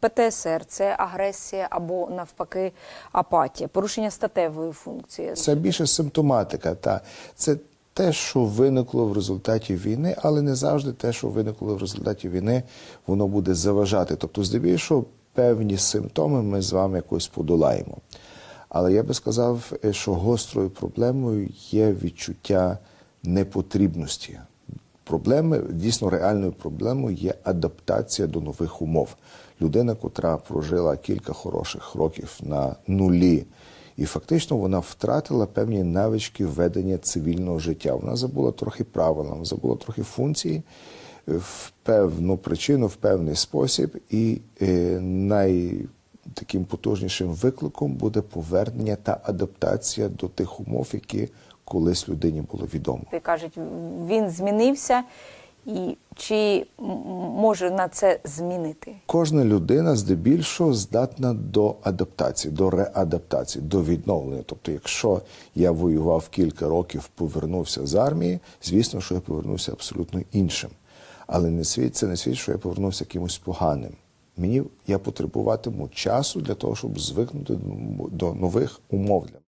ПТСР це агресія або навпаки апатія, порушення статевої функції. Це більше симптоматика. Та це те, що виникло в результаті війни, але не завжди те, що виникло в результаті війни, воно буде заважати. Тобто, здебільшого, певні симптоми ми з вами якось подолаємо. Але я би сказав, е, що гострою проблемою є відчуття непотрібності. Проблеми дійсно реальною проблемою є адаптація до нових умов. Людина, котра прожила кілька хороших років на нулі, і фактично вона втратила певні навички ведення цивільного життя. Вона забула трохи правила, вона забула трохи функції е, в певну причину, в певний спосіб, і е, най таким потужнішим викликом буде повернення та адаптація до тих умов, які колись людині було відомо. І кажуть, він змінився, і чи може на це змінити? Кожна людина здебільшого здатна до адаптації, до реадаптації, до відновлення. Тобто, якщо я воював кілька років, повернувся з армії, звісно, що я повернувся абсолютно іншим. Але не світ, це не світ, що я повернувся якимось поганим. Мені я потребуватиму часу для того, щоб звикнути до нових умов.